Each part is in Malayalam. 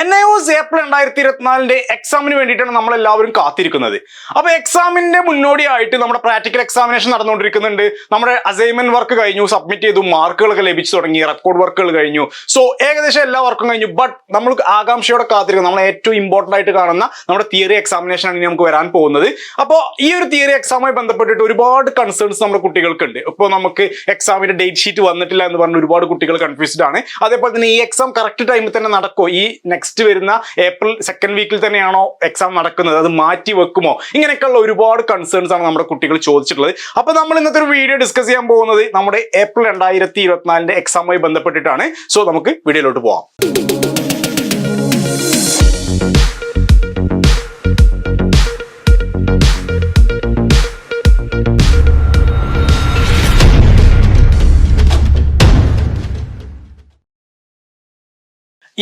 എൻ ഐ ഒസ് ഏപ്രിൽ രണ്ടായിരത്തി ഇരുപത്തിനാലിന്റെ എക്സാമിന് വേണ്ടിയിട്ടാണ് നമ്മൾ എല്ലാവരും കാത്തിരിക്കുന്നത്. അപ്പൊ എക്സാമിന്റെ മുന്നോടിയായിട്ട് നമ്മുടെ പ്രാക്ടിക്കൽ എക്സാമിനേഷൻ നടന്നുകൊണ്ടിരിക്കുന്നുണ്ട്. നമ്മുടെ അസൈൻമെന്റ് വർക്ക് കഴിഞ്ഞു സബ്മിറ്റ് ചെയ്തു മാർക്കുകളൊക്കെ ലഭിച്ചു തുടങ്ങി റെക്കോർഡ് വർക്കുകൾ കഴിഞ്ഞു. സോ ഏകദേശം എല്ലാ വർക്കും കഴിഞ്ഞു. ബട്ട് നമ്മൾ ആകാംക്ഷയോടെ കാത്തിരിക്കുന്നു. നമ്മൾ ഏറ്റവും ഇമ്പോർട്ടന്റ് ആയിട്ട് കാണുന്ന നമ്മുടെ തിയറി എക്സാമിനേഷൻ ആണ് നമുക്ക് വരാൻ പോകുന്നത്. അപ്പോൾ ഈ ഒരു തിയറി എക്സാമുമായി ബന്ധപ്പെട്ടിട്ട് ഒരുപാട് കൺസേൺസ് നമ്മുടെ കുട്ടികൾക്കുണ്ട്. ഇപ്പോൾ നമുക്ക് എക്സാമിന്റെ ഡേറ്റ് ഷീറ്റ് വന്നിട്ടില്ല എന്ന് പറഞ്ഞ് ഒരുപാട് കുട്ടികൾ കൺഫ്യൂസ്ഡ് ആണ്. അതേപോലെ തന്നെ ഈ എക്സാം കറക്റ്റ് ടൈമിൽ തന്നെ നടക്കുമോ ഈ നെക്സ്റ്റ് വരുന്ന ഏപ്രിൽ സെക്കൻഡ് വീക്കിൽ തന്നെയാണോ എക്സാം നടക്കുന്നത്? അത് മാറ്റി വെക്കുമോ? ഇങ്ങനെയൊക്കെയുള്ള ഒരുപാട് കൺസേൺസ് ആണ് നമ്മുടെ കുട്ടികൾ ചോദിച്ചിട്ടുള്ളത്. അപ്പോൾ നമ്മൾ ഇന്നത്തെ ഒരു വീഡിയോ ഡിസ്കസ് ചെയ്യാൻ പോകുന്നത് നമ്മുടെ ഏപ്രിൽ രണ്ടായിരത്തി ഇരുപത്തിനാലിന്റെ എക്സാമുമായി ബന്ധപ്പെട്ടിട്ടാണ്. സോ നമുക്ക് വീഡിയോയിലോട്ട് പോവാം.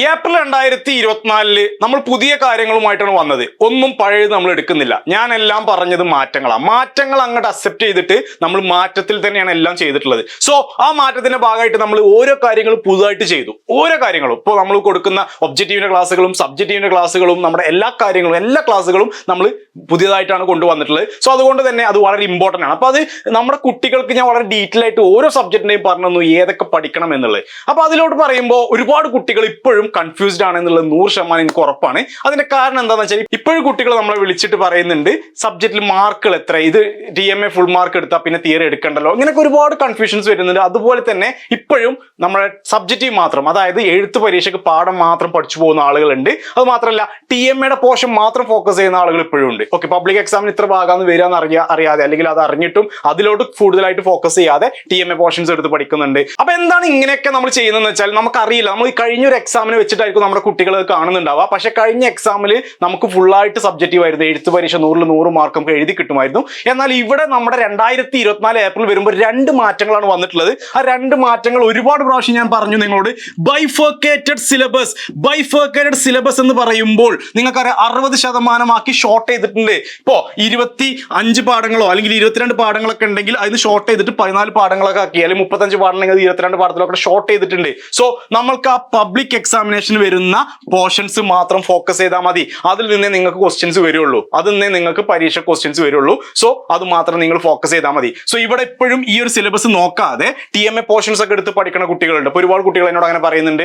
ഏപ്രിൽ രണ്ടായിരത്തി ഇരുപത്തിനാലിൽ നമ്മൾ പുതിയ കാര്യങ്ങളുമായിട്ടാണ് വന്നത്. ഒന്നും പഴയത് നമ്മൾ എടുക്കുന്നില്ല. ഞാൻ എല്ലാം പറഞ്ഞത് മാറ്റങ്ങളാണ് മാറ്റങ്ങൾ അങ്ങോട്ട് അക്സെപ്റ്റ് ചെയ്തിട്ട് നമ്മൾ മാറ്റത്തിൽ തന്നെയാണ് എല്ലാം ചെയ്തിട്ടുള്ളത്. സോ ആ മാറ്റത്തിന്റെ ഭാഗമായിട്ട് നമ്മൾ ഓരോ കാര്യങ്ങളും പുതുതായിട്ട് ചെയ്തു. ഓരോ കാര്യങ്ങളും. ഇപ്പോൾ നമ്മൾ കൊടുക്കുന്ന ഒബ്ജക്റ്റീവിന്റെ ക്ലാസ്സുകളും സബ്ജക്റ്റീവിന്റെ ക്ലാസ്സുകളും നമ്മുടെ എല്ലാ കാര്യങ്ങളും എല്ലാ ക്ലാസ്സുകളും നമ്മൾ പുതിയതായിട്ടാണ് കൊണ്ടുവന്നിട്ടുള്ളത്. സോ അതുകൊണ്ട് തന്നെ അത് വളരെ ഇമ്പോർട്ടന്റ് ആണ്. അപ്പോൾ അത് നമ്മുടെ കുട്ടികൾക്ക് ഞാൻ വളരെ ഡീറ്റെയിൽ ആയിട്ട് ഓരോ സബ്ജക്റ്റിനെയും പറഞ്ഞു ഏതൊക്കെ പഠിക്കണം എന്നുള്ളത്. അപ്പോൾ അതിലോട്ട് പറയുമ്പോൾ ഒരുപാട് കുട്ടികൾ ഇപ്പോഴും കൺഫ്യൂസ്ഡ് ആണ് എന്നുള്ളത് നൂറ് ശതമാനം എനിക്ക് ഉറപ്പാണ്. അതിന്റെ കാരണം എന്താണെന്ന് വെച്ചാൽ ഇപ്പോഴും കുട്ടികൾ നമ്മളെ വിളിച്ചിട്ട് പറയുന്നുണ്ട് സബ്ജക്റ്റിൽ മാർക്കുകൾ എത്ര? ഇത് T M A full mark എടുത്താൽ പിന്നെ തിയറി എടുക്കണ്ടല്ലോ? ഇങ്ങനെയൊക്കെ ഒരുപാട് കൺഫ്യൂഷൻസ് വരുന്നുണ്ട്. അതുപോലെ തന്നെ ഇപ്പോഴും നമ്മളെ സബ്ജക്റ്റീവ് മാത്രം അതായത് എഴുത്ത് പരീക്ഷയ്ക്ക് പാഠം മാത്രം പഠിച്ചു പോകുന്ന ആളുകളുണ്ട്. അത് മാത്രമല്ല ടി എം എയുടെ പോർഷൻ മാത്രം ഫോക്കസ് ചെയ്യുന്ന ആളുകൾ ഇപ്പോഴും ഉണ്ട്. ഓക്കെ പബ്ലിക് എക്സാമിന് ഇത്ര ഭാഗമെന്ന് വരികയെന്ന് അറിയാ അറിയാതെ അല്ലെങ്കിൽ അത് അറിഞ്ഞിട്ടും അതിലോട്ട് കൂടുതലായിട്ട് ഫോക്കസ് ചെയ്യാതെ ടി എം എ പോർഷൻസ് എടുത്ത് പഠിക്കുന്നുണ്ട്. അപ്പൊ എന്താണ് ഇങ്ങനെയൊക്കെ നമ്മൾ ചെയ്യുന്നതെന്ന് വെച്ചാൽ നമുക്കറിയില്ല. നമ്മൾ ഈ കഴിഞ്ഞ ഒരു എക്സാമിന് വെച്ചിട്ടായിരിക്കും നമ്മുടെ കുട്ടികൾ കാണുന്നുണ്ടാവുക. പക്ഷെ കഴിഞ്ഞ എക്സാമിൽ നമുക്ക് ഫുള്ളായിട്ട് സബ്ജക്റ്റീവ് ആയിരുന്നു. എഴുത്ത് പരീക്ഷ നൂറിൽ നൂറ് മാർക്ക് നമുക്ക് എഴുതി കിട്ടുമായിരുന്നു. എന്നാൽ ഇവിടെ നമ്മുടെ രണ്ടായിരത്തി ഇരുപത്തിനാല് ഏപ്രിൽ വരുമ്പോൾ രണ്ട് മാറ്റങ്ങളാണ് വന്നിട്ടുള്ളത്. ആ രണ്ട് മാറ്റങ്ങൾ ഒരുപാട് പ്രാവശ്യം ഞാൻ പറഞ്ഞു നിങ്ങളോട്. ബൈഫോക്കേറ്റഡ് സിലബസ് ബൈഫോക്കേറ്റഡ് സിലബസ് എന്ന് പറയുമ്പോൾ നിങ്ങൾക്കറിയാം അറുപത് ശതമാനമാക്കി ഷോർട്ട് ചെയ്തിട്ടുണ്ട്. ഇപ്പോൾ ഇരുപത്തി അഞ്ച് പാഠങ്ങളോ അല്ലെങ്കിൽ ഇരുപത്തിരണ്ട് പാഠങ്ങളൊക്കെ ഉണ്ടെങ്കിൽ അതിന് ഷോർട്ട് ചെയ്തിട്ട് പതിനാല് പാഠങ്ങളൊക്കെ ആക്കി. അല്ലെങ്കിൽ മുപ്പത്തഞ്ച് പാഠങ്ങൾ ഇരുപത്തിരണ്ട് പാഠത്തിലൊക്കെ ഷോർട്ട് ചെയ്തിട്ടുണ്ട്. സോ നമ്മൾക്ക് ആ പബ്ലിക് എക്സാമിനേഷൻ വരുന്ന പോർഷൻസ് മാത്രം ഫോക്കസ് ചെയ്താൽ മതി. അതിൽ നിന്നേ നിങ്ങൾക്ക് ക്വസ്റ്റ്യൻസ് വരുള്ളൂ. അതിൽ നിന്നേ നിങ്ങൾക്ക് പരീക്ഷ ക്വസ്റ്റ്യൻസ് വരുള്ളൂ. സോ അത് മാത്രം നിങ്ങൾ ഫോക്കസ് ചെയ്താൽ മതി. സോ ഇവിടെ എപ്പോഴും ഈ ഒരു സിലബസ് നോക്കാതെ ടി എം എ പോർഷൻസ് ഒക്കെ എടുത്ത് പഠിക്കുന്ന കുട്ടികളുണ്ട്. അപ്പോൾ ഒരുപാട് കുട്ടികൾ എന്നോട് അങ്ങനെ പറയുന്നുണ്ട്.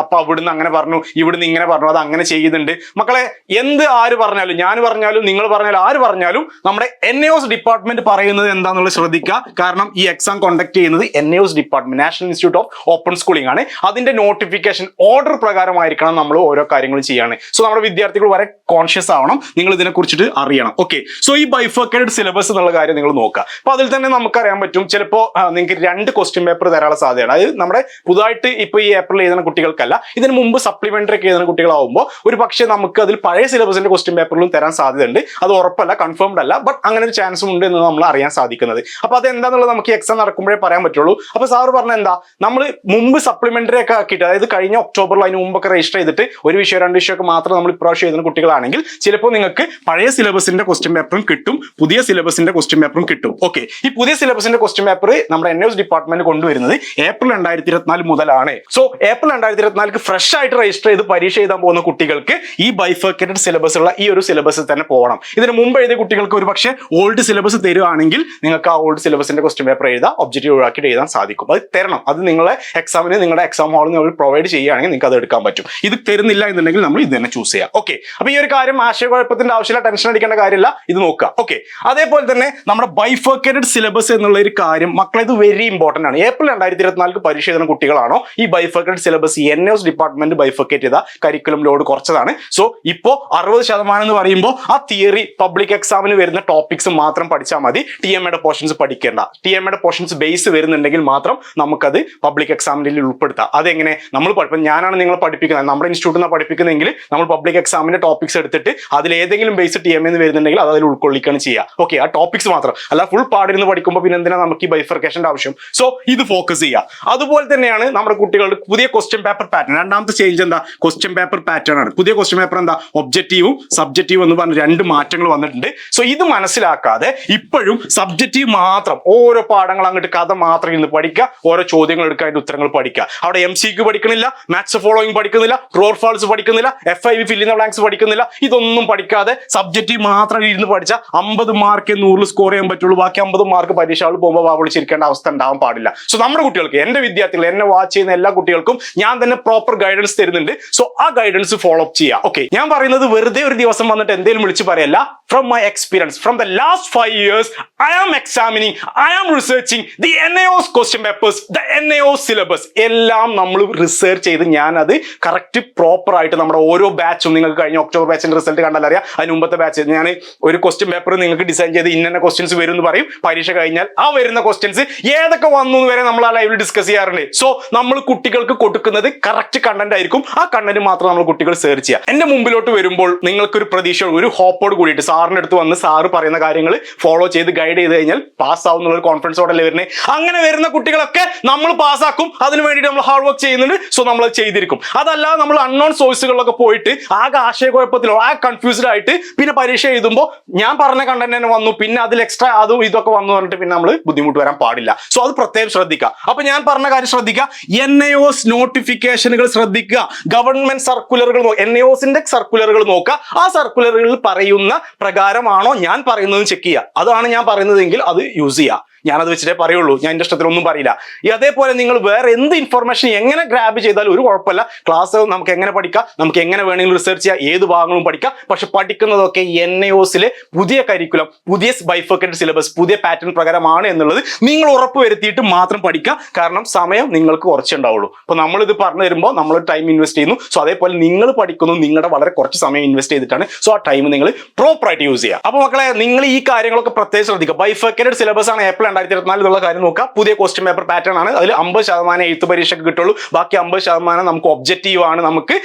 അപ്പൊ അവിടുന്ന് അങ്ങനെ പറഞ്ഞു ഇവിടുന്ന് ഇങ്ങനെ പറഞ്ഞു അത് അങ്ങനെ ചെയ്യുന്നുണ്ട്. മക്കളെ എന്ത് ആര് പറഞ്ഞാലും ഞാൻ പറഞ്ഞാലും നിങ്ങൾ പറഞ്ഞാലും ആര് പറഞ്ഞാലും നമ്മുടെ എൻ എസ് ഡിപ്പാർട്ട്മെന്റ് പറയുന്നത് എന്താണെന്നുള്ളത് ശ്രദ്ധിക്കുക. കാരണം ഈ എക്സാം കോണ്ടക്ട് ചെയ്യുന്നത് N S department national institute of open schooling ആണ്. അതിന്റെ നോട്ടിഫിക്കേഷൻ ഓർഡർ പ്രകാരമായിരിക്കണം നമ്മൾ ഓരോ കാര്യങ്ങളും ചെയ്യാണ്. സോ നമ്മുടെ വിദ്യാർത്ഥികൾ വരെ കോൺഷ്യസ് ആവണം. നിങ്ങൾ ഇതിനെ കുറിച്ചിട്ട് അറിയണം. ഓക്കെ സോ ഈ ബൈഫക്കേഡ് സിലബസ് എന്നുള്ള കാര്യം നിങ്ങൾ നോക്കുക. അപ്പൊ അതിൽ തന്നെ നമുക്കറിയാൻ പറ്റും ചിലപ്പോ നിങ്ങൾക്ക് രണ്ട് ക്വസ്റ്റ്യൻ പേപ്പർ തരാനുള്ള സാധ്യതയാണ് അത് നമ്മുടെ പുതുതായിട്ട് ഇപ്പൊ ഈ ഏപ്രിൽ എഴുതുന്ന കുട്ടികൾക്കല്ല ഇതിന് മുമ്പ് സപ്ലിമെന്ററി ഒക്കെ എഴുതുന്ന കുട്ടികളാവുമ്പോൾ ഒരു പക്ഷേ നമുക്ക് അതിൽ പഴയ സിലബസിന്റെ ക്വസ്റ്റ്യൻ പേപ്പറിലും തരാൻ സാധ്യതയുണ്ട്. അത് ഉറപ്പല്ല കൺഫേംഡ് അല്ല ബട്ട് അങ്ങനെ ഒരു ചാൻസും ഉണ്ട് എന്ന് നമ്മൾ അറിയാൻ സാധിക്കുന്നത്. അപ്പൊ അത് എന്താണെന്നുള്ളത് നമുക്ക് എക്സാം നടക്കുമ്പോഴേ പറയാൻ പറ്റുള്ളൂ. അപ്പൊ സാറ് പറഞ്ഞ എന്താ? നമ്മൾ മുമ്പ് സപ്ലിമെന്ററി ഒക്കെ ആക്കിയിട്ട് അതായത് കഴിഞ്ഞ ഒക്ടോബറിൽ അതിന് മുമ്പൊക്കെ രജിസ്റ്റർ ചെയ്തിട്ട് ഒരു വിഷയം രണ്ട് വിഷയമൊക്കെ മാത്രം നമ്മൾ ഇപ്രാവശ്യം എഴുതുന്ന കുട്ടികളാണെങ്കിൽ ചിലപ്പോൾ നിങ്ങൾക്ക് പഴയ സിലബസിന്റെ ക്വസ്റ്റ്യൻ പേപ്പറും കിട്ടും പുതിയ സിലബസിന്റെ ക്വസ്റ്റ്യൻ പേപ്പറും കിട്ടും. ഓക്കെ ഈ പുതിയ സിലബസിന്റെ ക്വസ്റ്റ്യൻ പേപ്പർ നമ്മുടെ എൻ എസ് ഡിപ്പാർട്ട്മെന്റ് കൊണ്ടുവരുന്നത് ഏപ്രിൽ രണ്ടായിരത്തി ഇരുപത്തിനാല് മുതലാണ്. സോ ഏപ്രിൽ രണ്ടായിരത്തി ഇരുപത്തിനാലിക്ക് ഫ്രഷ് ആയിട്ട് രജിസ്റ്റർ ചെയ്ത് പരീക്ഷ എഴുതാൻ പോകുന്ന കുട്ടികൾക്ക് ഈ ബൈഫർക്കേറ്റഡ് സിലബസ് ഉള്ള ഈ ഒരു സിലബസിൽ തന്നെ പോകണം. ഇതിന് മുമ്പ് എഴുതിയ കുട്ടികൾക്ക് ഒരു പക്ഷേ ഓൾഡ് സിലബസ് തരുവാണെങ്കിൽ നിങ്ങൾക്ക് ആ ഓൾഡ് സിലബസിന്റെ ക്വസ്റ്റ്യൻ പേപ്പർ എഴുതാം ഒബ്ജക്റ്റീവ് ഒഴിവാക്കിയിട്ട് എഴുതാൻ സാധിക്കും. അത് തരണം. അത് നിങ്ങളെ എക്സാമിന് നിങ്ങളുടെ എക്സാം ഹാളിൽ നമ്മൾ പ്രൊവൈഡ് ചെയ്യുകയാണെങ്കിൽ നിങ്ങൾക്ക് അത് എടുക്കാൻ പറ്റും. ഇത് തരുന്നില്ല എന്നുണ്ടെങ്കിൽ നമ്മൾ ഇത് തന്നെ ചൂസ് ചെയ്യാം. ഓക്കെ അപ്പൊ ഈ ഒരു കാര്യം ആശയക്കുഴപ്പത്തിന്റെ ആവശ്യമില്ല ടെൻഷൻ അടിക്കേണ്ട കാര്യമില്ല. ഇത് നോക്കുക. ഓക്കെ അതേപോലെ തന്നെ നമ്മുടെ ബൈഫർക്കേറ്റഡ് സിലബസ് എന്നുള്ള ഒരു കാര്യം മക്കളെ ഇത് വെരി ഇമ്പോർട്ടന്റ് ആണ്. ഏപ്രിൽ രണ്ടായിരത്തി ഇരുപത്തിനാലിക്ക് പരീക്ഷ കുട്ടികളാണോ ഈ bifurcated syllabus N S department bifurcate ചെയ്ത കരിക്കുലം ലോഡ് കുറച്ചതാണ്. സോ ഇപ്പോ അറുപത് ശതമാനം എന്ന് പറയുമ്പോൾ ആ തിയറി പബ്ലിക് എക്സാമിന് വരുന്ന ടോപ്പിക്സ് മാത്രം പഠിച്ചാൽ മതി. ടി എം എയുടെ പോർഷൻസ് പഠിക്കേണ്ട. ടി എം എയുടെ പോർഷൻസ് ബേസ് വരുന്നുണ്ടെങ്കിൽ മാത്രം നമുക്കത് പബ്ലിക് എക്സാമിനിൽ ഉൾപ്പെടുത്താം. അതെങ്ങനെ? നമ്മൾ ഞാനാണ് നിങ്ങൾ പഠിപ്പിക്കുന്നത്. നമ്മുടെ ഇൻസ്റ്റിറ്റ്യൂട്ടിൽ നിന്ന് പഠിപ്പിക്കുന്നതെങ്കിൽ നമ്മൾ പബ്ലിക് എക്സാമിന്റെ ടോപ്പിക്സ് എടുത്തിട്ട് അതിൽ ഏതെങ്കിലും ബേസ് ടി എം എന്ന് വരുന്നുണ്ടെങ്കിൽ അത് അതിൽ ഉൾക്കൊള്ളിക്കുകയാണ് ചെയ്യുക ഓക്കെ ആ ടോപ്പിക്സ് മാത്രം. അല്ല ഫുൾ പാടിരുന്ന് പഠിക്കുമ്പോൾ പിന്നെ എന്തിനാ നമുക്ക് ഈ ബൈഫർക്കേഷന്റെ ആവശ്യം? സോ ഇത് ഫോക്കസ് ചെയ്യുക അതുപോലെ തന്നെയാണ് നമ്മുടെ കുട്ടികളുടെ പുതിയ ക്വസ്റ്റ്യൻ പേപ്പർ പാറ്റേൺ രണ്ടാമത്തെ ചേഞ്ച് എന്താ? ക്വസ്റ്റ്യൻ പേപ്പർ പാറ്റേൺ ആണ്. പുതിയ ക്വസ്റ്റ്യൻ പേപ്പർ എന്താ? ഒബ്ജക്റ്റീവും സബ്ജക്റ്റീവും എന്ന് പറഞ്ഞ രണ്ട് മാറ്റങ്ങൾ വന്നിട്ടുണ്ട്. സോ ഇത് മനസ്സിലാക്കാതെ ഇപ്പോഴും സബ്ജക്റ്റീവ് മാത്രം ഓരോ പാഠങ്ങൾ അങ്ങോട്ട് കഥ മാത്രം ഇന്ന് പഠിക്കുക. ഓരോ ചോദ്യങ്ങൾ എടുക്കാൻ ഉത്തരങ്ങൾ പഠിക്കുക. അവിടെ എം സിക്ക് പഠിക്കണില്ല മാത്സ് ഫോളോയിങ് പഠിക്കുന്നില്ല ക്രോർ ഫാൾസ് പഠിക്കുന്നില്ല F I B filling blanks പഠിക്കുന്നില്ല ഇതൊന്നും പഠിക്കാതെ സബ്ജക്റ്റീവ് മാത്രം ഇരുന്ന് പഠിച്ച അമ്പത് മാർക്ക് നൂറിൽ സ്കോർ ചെയ്യാൻ പറ്റുള്ളൂ. ബാക്കി അമ്പത് മാർക്ക് പരീക്ഷകൾ പോകുമ്പോൾ വാവിളിച്ചിരിക്കേണ്ട അവസ്ഥ ഉണ്ടാവാൻ പാടില്ല. സോ നമ്മുടെ കുട്ടികൾക്ക് എന്റെ വിദ്യാർത്ഥികൾ എന്നെ വാച്ച് ചെയ്യുന്ന എല്ലാ കുട്ടികൾക്കും ഞാൻ തന്നെ പ്രോപ്പർ ഗൈഡൻസ് തരുന്നുണ്ട്. സോ ആ ഗൈഡൻസ് ഫോളോ അപ്പ് ചെയ്യുക ഓക്കെ ഞാൻ പറയുന്നത് വെറുതെ ഒരു ദിവസം വന്നിട്ട് എന്തെങ്കിലും വിളിച്ച് പറയല്ല. From my experience from the last five years I am examining I am researching the N I O S question papers the N I syllabus എല്ലാം നമ്മൾ റിസർച്ച് ചെയ്ത് ഞാൻ അത് കറക്റ്റ് പ്രോപ്പർ ആയിട്ട് നമ്മുടെ ഓരോ ബാച്ചും നിങ്ങൾക്ക് കഴിഞ്ഞ ഒക്ടോബർ ബാച്ചിന്റെ റിസൾട്ട് കണ്ടാൽ അറിയാം. അതിന് മുമ്പത്തെ ബാച്ച് ഞാൻ ഒരു ക്വസ്റ്റ്യൻ പേപ്പർ നിങ്ങൾക്ക് ഡിസൈൻ ചെയ്ത് ഇന്ന ക്വസ്റ്റ്യൻസ് വരും എന്ന് പറയും. പരീക്ഷ കഴിഞ്ഞാൽ ആ വരുന്ന ക്വസ്റ്റ്യൻസ് ഏതൊക്കെ വന്നു എന്ന് വരെ നമ്മൾ ആ ലൈവിൽ ഡിസ്കസ് ചെയ്യാറുണ്ട് സോ നമ്മൾ കുട്ടികൾക്ക് കൊടുക്കുന്നത് കറക്റ്റ് കണ്ടന്റ് ആയിരിക്കും. ആ കണ്ടന്റ് മാത്രം നമ്മൾ കുട്ടികൾ സെർച്ച് ചെയ്യുക എന്റെ മുമ്പിലോട്ട് വരുമ്പോൾ നിങ്ങൾക്ക് ഒരു പ്രതീക്ഷ ഒരു ഹോപ്പോട് കൂടിയിട്ട് സാറിന്റെ അടുത്ത് വന്ന് സാറ് പറയുന്ന കാര്യങ്ങൾ ഫോളോ ചെയ്ത് ഗൈഡ് ചെയ്ത് കഴിഞ്ഞാൽ പാസ് ആവുന്ന ഒരു കോൺഫിഡൻസോടല്ലേ വരുന്നത് അങ്ങനെ വരുന്ന കുട്ടികളൊക്കെ നമ്മൾ പാസ്സാക്കും അതിന് വേണ്ടിയിട്ട് നമ്മൾ ഹാർഡ് വർക്ക് ചെയ്യുന്നുണ്ട്. സോ നമ്മൾ അത് ചെയ്തിരിക്കും അതല്ല നമ്മൾ അൺനോൺ സോഴ്സുകളിലൊക്കെ പോയിട്ട് ആകെ ആശയക്കുഴപ്പത്തിലോ ആ കൺഫ്യൂസ്ഡ് ആയിട്ട് പിന്നെ പരീക്ഷ എഴുതുമ്പോൾ ഞാൻ പറഞ്ഞ കണ്ടന്റ് തന്നെ വന്നു പിന്നെ അതിൽ എക്സ്ട്രാ അതും ഇതൊക്കെ വന്നു പറഞ്ഞിട്ട് പിന്നെ നമ്മൾ ബുദ്ധിമുട്ട് വരാൻ പാടില്ല. സോ അത് പ്രത്യേകം ശ്രദ്ധിക്കുക അപ്പൊ ഞാൻ പറഞ്ഞ കാര്യം ശ്രദ്ധിക്കുക എൻ എ ഒസ് നോട്ടിഫിക്കേഷനുകൾ ശ്രദ്ധിക്കുക ഗവൺമെന്റ് സർക്കുലറുകൾ എൻ എ ഒസിന്റെ സർക്കുലറുകൾ നോക്കുക ആ സർക്കുലറുകളിൽ പറയുന്ന പ്രകാരമാണോ ഞാൻ പറയുന്നത് ചെക്ക് ചെയ്യുക. അതാണ് ഞാൻ പറയുന്നതെങ്കിൽ അത് യൂസ് ചെയ്യുക. ഞാനത് വെച്ചിട്ടേ പറയുള്ളൂ. ഞാൻ എന്റെ ഇഷ്ടത്തിലൊന്നും പറയില്ല. ഈ അതേപോലെ നിങ്ങൾ വേറെ എന്ത് ഇൻഫർമേഷൻ എങ്ങനെ ഗ്രാബ് ചെയ്താലും ഒരു കുഴപ്പമില്ല. ക്ലാസ് നമുക്ക് എങ്ങനെ പഠിക്കാം? നമുക്ക് എങ്ങനെ വേണമെങ്കിലും റിസർച്ച് ചെയ്യാം. ഏത് ഭാഗങ്ങളും പഠിക്കാം. പക്ഷെ പഠിക്കുന്നതൊക്കെ എൻ ഒസിലെ പുതിയ കരിക്കുലം പുതിയ ബൈഫക്കറ്റ് സിലബസ് പുതിയ പാറ്റേൺ പ്രകാരമാണ് എന്നുള്ളത് നിങ്ങൾ ഉറപ്പ് വരുത്തിയിട്ട് മാത്രം പഠിക്കുക കാരണം സമയം നിങ്ങൾക്ക് കുറച്ചുണ്ടാവുള്ളൂ അപ്പോൾ നമ്മളിത് പറഞ്ഞു തരുമ്പോൾ നമ്മൾ ടൈം ഇൻവെസ്റ്റ് ചെയ്യുന്നു. സോ അതേപോലെ നിങ്ങൾ പഠിക്കുന്നു നിങ്ങളുടെ വളരെ കുറച്ച് സമയം ഇൻവെസ്റ്റ് ചെയ്തിട്ടാണ്. സോ ആ ടൈം നിങ്ങൾ പ്രോപ്പറായിട്ട് യൂസ് ചെയ്യുക അപ്പോൾ മക്കളെ നിങ്ങൾ ഈ കാര്യങ്ങളൊക്കെ പ്രത്യേകം ശ്രദ്ധിക്കുക. ബൈഫക്കറ്റഡ് സിലബസ് ആണ് ഏപ്രിൽ രണ്ടായിരത്തി ഇരുപത്തിനാല് എന്നുള്ള കാര്യം നോക്കുക പുതിയ ക്വസ്റ്റ്യൻ പേപ്പർ പാറ്റേൺ ആണ്. അതിൽ അമ്പത് ശതമാനം എഴുത്ത് പരീക്ഷയ്ക്ക് കിട്ടുള്ളൂ ബാക്കി അമ്പത് ശതമാനം നമുക്ക് ഒബ്ജക്റ്റീവ് ആണ്. നമുക്ക്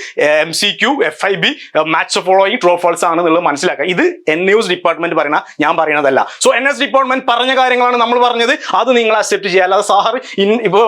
M C Q F I B match following true false ആണ് എന്നുള്ളത് മനസ്സിലാക്കുക. ഇത് എൻ ന്യൂസ് ഡിപ്പാർട്ട്മെന്റ് പറയണ ഞാൻ പറയണതല്ല സോ എൻ എസ് ഡിപ്പാർട്ട്മെന്റ് പറഞ്ഞ കാര്യങ്ങളാണ് നമ്മൾ പറഞ്ഞത്. അത് നിങ്ങൾ അക്സെപ്റ്റ് ചെയ്യുക. അല്ലാതെ സാർ ഇൻ ഇപ്പോൾ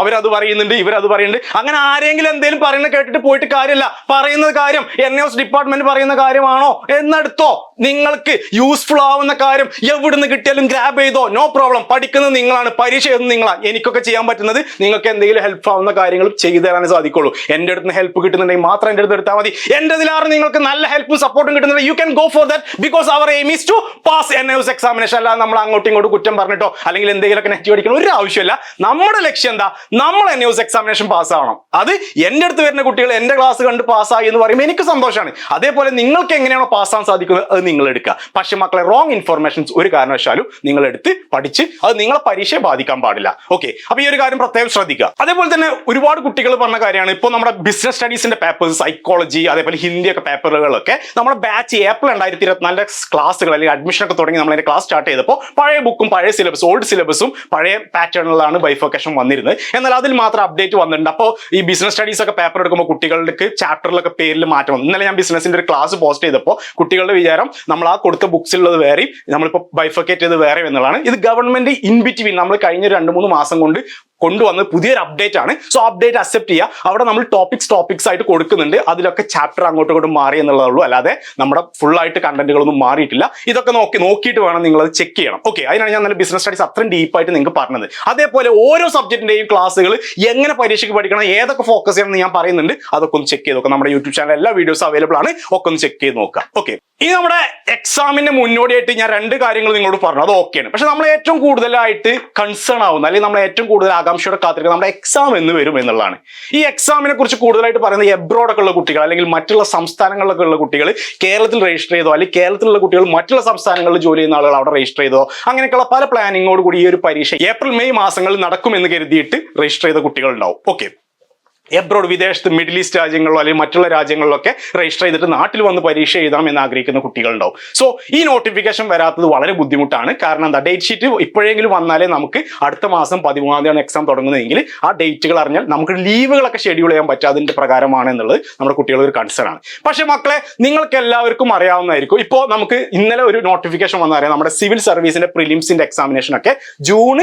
അവരത് പറയുന്നുണ്ട് ഇവരത് പറയുന്നുണ്ട്. അങ്ങനെ ആരെങ്കിലും എന്തെങ്കിലും പറയുന്നത് കേട്ടിട്ട് പോയിട്ട് കാര്യമില്ല പറയുന്ന കാര്യം എൻ എസ് ഡിപ്പാർട്ട്മെന്റ് പറയുന്ന കാര്യമാണോ? എന്നെടുത്തോ നിങ്ങൾക്ക് യൂസ്ഫുൾ ആവുന്ന കാര്യം എവിടുന്ന് കിട്ടിയാലും ഗ്രാബ് ചെയ്തോ? നോ പ്രോബ്ലം പഠിക്കുന്നത് നിങ്ങളാണ് പരീക്ഷ എഴുതുന്നത് നിങ്ങളാണ്. എനിക്കൊക്കെ ചെയ്യാൻ പറ്റുന്നത് നിങ്ങൾക്ക് എന്തെങ്കിലും ഹെൽപ്പ് ആവുന്ന കാര്യങ്ങൾ ചെയ്തു തരാനേ സാധിക്കുള്ളൂ. എന്റെ അടുത്ത് ഹെൽപ്പ് കിട്ടുന്നുണ്ടെങ്കിൽ മാത്രം എന്റെ അടുത്ത് എടുത്താൽ മതി. എന്റെ ഇതിലാറ് നിങ്ങൾക്ക് നല്ല ഹെൽപ്പും സപ്പോർട്ടും കിട്ടുന്നുണ്ട് you can go for that because our aim is to pass N S examination അല്ല നമ്മൾ അങ്ങോട്ടും ഇങ്ങോട്ടും കുറ്റം പറഞ്ഞിട്ടോ അല്ലെങ്കിൽ എന്തെങ്കിലുമൊക്കെ നെറ്റ് അടിക്കണം ഒരു ആവശ്യമില്ല. നമ്മുടെ ലക്ഷ്യം എന്താ? നമ്മൾ എൻ എസ് എക്സാമിനേഷൻ പാസ് ആവണം. അത് എന്റെ അടുത്ത് വരുന്ന കുട്ടികൾ എന്റെ ക്ലാസ് കണ്ട് പാസ്സായി എന്ന് പറയുമ്പോൾ എനിക്ക് സന്തോഷമാണ്. അതേപോലെ നിങ്ങൾക്ക് എങ്ങനെയാണോ പാസ്സാൻ സാധിക്കുന്നത് അത് നിങ്ങൾ എടുക്കുക. പക്ഷെ മക്കളെ റോങ് ഇൻഫർമേഷൻസ് ഒരു കാരണവശാലും നിങ്ങൾ എടുത്ത് പഠിച്ച് അത് നിങ്ങളെ പരീക്ഷയെ ബാധിക്കാൻ പാടില്ല. ഓക്കെ അപ്പൊ ഈ ഒരു കാര്യം പ്രത്യേകം ശ്രദ്ധിക്കുക. അതേപോലെ തന്നെ ഒരുപാട് കുട്ടികൾ പറഞ്ഞ കാര്യമാണ്. ഇപ്പോൾ നമ്മുടെ ബിസിനസ് സ്റ്റഡീസിന്റെ പേപ്പേഴ്സ് സൈക്കോളജി അതേപോലെ ഹിന്ദി ഒക്കെ പേപ്പറുകളൊക്കെ നമ്മുടെ ബാച്ച് ഏപ്രിൽ രണ്ടായിരത്തി ഇരുപത്തിനാലിന്റെ ക്ലാസ്സുകൾ അല്ലെങ്കിൽ അഡ്മിഷൻ ഒക്കെ തുടങ്ങി നമ്മൾ ക്ലാസ് സ്റ്റാർട്ട് ചെയ്തപ്പോൾ പഴയ ബുക്കും പഴയ സിലബസ് ഓൾഡ് സിലബസും പഴയ പാറ്റേണിലാണ് ബൈഫോക്കേഷൻ വന്നിരുന്നത്. എന്നാൽ അതിൽ മാത്രം അപ്ഡേറ്റ് വന്നിട്ടുണ്ട്. അപ്പോൾ ഈ ബിസിനസ് സ്റ്റഡീസ് ഒക്കെ പേപ്പർ എടുക്കുമ്പോൾ കുട്ടികൾക്ക് ചാപ്റ്ററിലൊക്കെ പേരിൽ മാറ്റം വന്നു. ഇന്നലെ ഞാൻ ബിസിനസിന്റെ ഒരു ക്ലാസ് പോസ്റ്റ് ചെയ്തപ്പോൾ കുട്ടികളുടെ വിചാരം നമ്മൾ ആ കൊടുത്ത ബുക്സിലുള്ളത് വേറെയും നമ്മളിപ്പോൾ ബൈഫോക്കേറ്റ് ചെയ്ത് വേറെ എന്നുള്ളതാണ്. ഇത് ഗവൺമെന്റ് ഇൻ ബിറ്റ്വീൻ നമ്മൾ കഴിഞ്ഞ രണ്ട് മൂന്ന് മാസം കൊണ്ട് കൊണ്ടുവന്നത് പുതിയൊരു അപ്ഡേറ്റ് ആണ്. സോ അപ്ഡേറ്റ് അക്സെപ്റ്റ് ചെയ്യുക. അവിടെ നമ്മൾ ടോപ്പിക്സ് ടോപ്പിക്സ് ആയിട്ട് കൊടുക്കുന്നുണ്ട്. അതിലൊക്കെ ചാപ്റ്റർ അങ്ങോട്ടും ഇങ്ങോട്ടും മാറി എന്നുള്ളതേ ഉള്ളൂ അല്ലാതെ നമ്മുടെ ഫുൾ ആയിട്ട് കണ്ടന്റുകളൊന്നും മാറിയിട്ടില്ല. ഇതൊക്കെ നോക്കി നോക്കിയിട്ട് വേണം നിങ്ങൾ അത് ചെക്ക് ചെയ്യണം. ഓക്കെ അതിനാണ് ഞാൻ നല്ല ബിസിനസ് സ്റ്റഡീസ് അത്രയും ഡീപ്പായിട്ട് നിങ്ങൾക്ക് പറഞ്ഞത്. അതേപോലെ ഓരോ സബ്ജക്റ്റിന്റെയും ക്ലാസ്സുകൾ എങ്ങനെ പരീക്ഷയ്ക്ക് പഠിക്കണം ഏതൊക്കെ ഫോക്കസ് ചെയ്യണം എന്ന് ഞാൻ പറയുന്നുണ്ട്. അതൊക്കെ ഒന്ന് ചെക്ക് ചെയ്ത് നോക്കാം. നമ്മുടെ യൂട്യൂബ് ചാനൽ എല്ലാ വീഡിയോസ് അവൈലബിൾ ആണ്. ഒക്കെ ഒന്ന് ചെക്ക് ചെയ്ത് നോക്കാം. ഓക്കെ ഈ നമ്മുടെ എക്സാമിന്റെ മുന്നോടിയായിട്ട് ഞാൻ രണ്ട് കാര്യങ്ങൾ നിങ്ങളോട് പറഞ്ഞു. അത് ഓക്കെയാണ് പക്ഷെ നമ്മൾ ഏറ്റവും കൂടുതലായിട്ട് കൺസേൺ ആവുന്ന അല്ലെങ്കിൽ നമ്മൾ ഏറ്റവും കൂടുതൽ ആകാംക്ഷയോടെ കാത്തിരിക്കുന്നത് നമ്മുടെ എക്സാം എന്ന് വരും എന്നുള്ളതാണ്. ഈ എക്സാമിനെ കുറിച്ച് കൂടുതലായിട്ട് പറയുന്നത് എബ്രോഡൊക്കെ ഉള്ള കുട്ടികൾ അല്ലെങ്കിൽ മറ്റുള്ള സംസ്ഥാനങ്ങളിലൊക്കെ ഉള്ള കുട്ടികൾ കേരളത്തിൽ രജിസ്റ്റർ ചെയ്തോ അല്ലെങ്കിൽ കേരളത്തിലുള്ള കുട്ടികൾ മറ്റുള്ള സംസ്ഥാനങ്ങളിൽ ജോലി ചെയ്യുന്ന ആളുകൾ അവിടെ രജിസ്റ്റർ ചെയ്തോ അങ്ങനെയൊക്കെയുള്ള പല പ്ലാനിങ്ങോട് കൂടി ഈ ഒരു പരീക്ഷ ഏപ്രിൽ മെയ് മാസങ്ങളിൽ നടക്കുമെന്ന് കരുതിയിട്ട് രജിസ്റ്റർ ചെയ്ത കുട്ടികൾ ഉണ്ടാവും ഓക്കെ എബ്രോഡ് വിദേശത്ത് മിഡിൽ ഈസ്റ്റ് രാജ്യങ്ങളിലോ അല്ലെങ്കിൽ മറ്റുള്ള രാജ്യങ്ങളിലൊക്കെ രജിസ്റ്റർ ചെയ്തിട്ട് നാട്ടിൽ വന്ന് പരീക്ഷ എഴുതാം എന്ന് ആഗ്രഹിക്കുന്ന കുട്ടികളുണ്ടാവും. സോ ഈ നോട്ടിഫിക്കേഷൻ വരാത്തത് വളരെ ബുദ്ധിമുട്ടാണ്. കാരണം എന്താ ഡേറ്റ് ഷീറ്റ് ഇപ്പോഴെങ്കിലും വന്നാലേ നമുക്ക് അടുത്ത മാസം പതിമൂന്നാം തീയതിയാണ് എക്സാം തുടങ്ങുന്നതെങ്കിൽ ആ ഡേറ്റുകൾ അറിഞ്ഞാൽ നമുക്ക് ലീവുകളൊക്കെ ഷെഡ്യൂൾ ചെയ്യാൻ പറ്റാതിന്റെ പ്രകാരമാണ് എന്നുള്ളത് നമ്മുടെ കുട്ടികളുടെ ഒരു കൺസേൺ ആണ്. പക്ഷേ മക്കളെ നിങ്ങൾക്ക് എല്ലാവർക്കും അറിയാവുന്നതായിരിക്കും. ഇപ്പോൾ നമുക്ക് ഇന്നലെ ഒരു നോട്ടിഫിക്കേഷൻ വന്നറിയാം നമ്മുടെ സിവിൽ സർവീസിന്റെ പ്രിലിംസിന്റെ എക്സാമിനേഷൻ ഒക്കെ ജൂൺ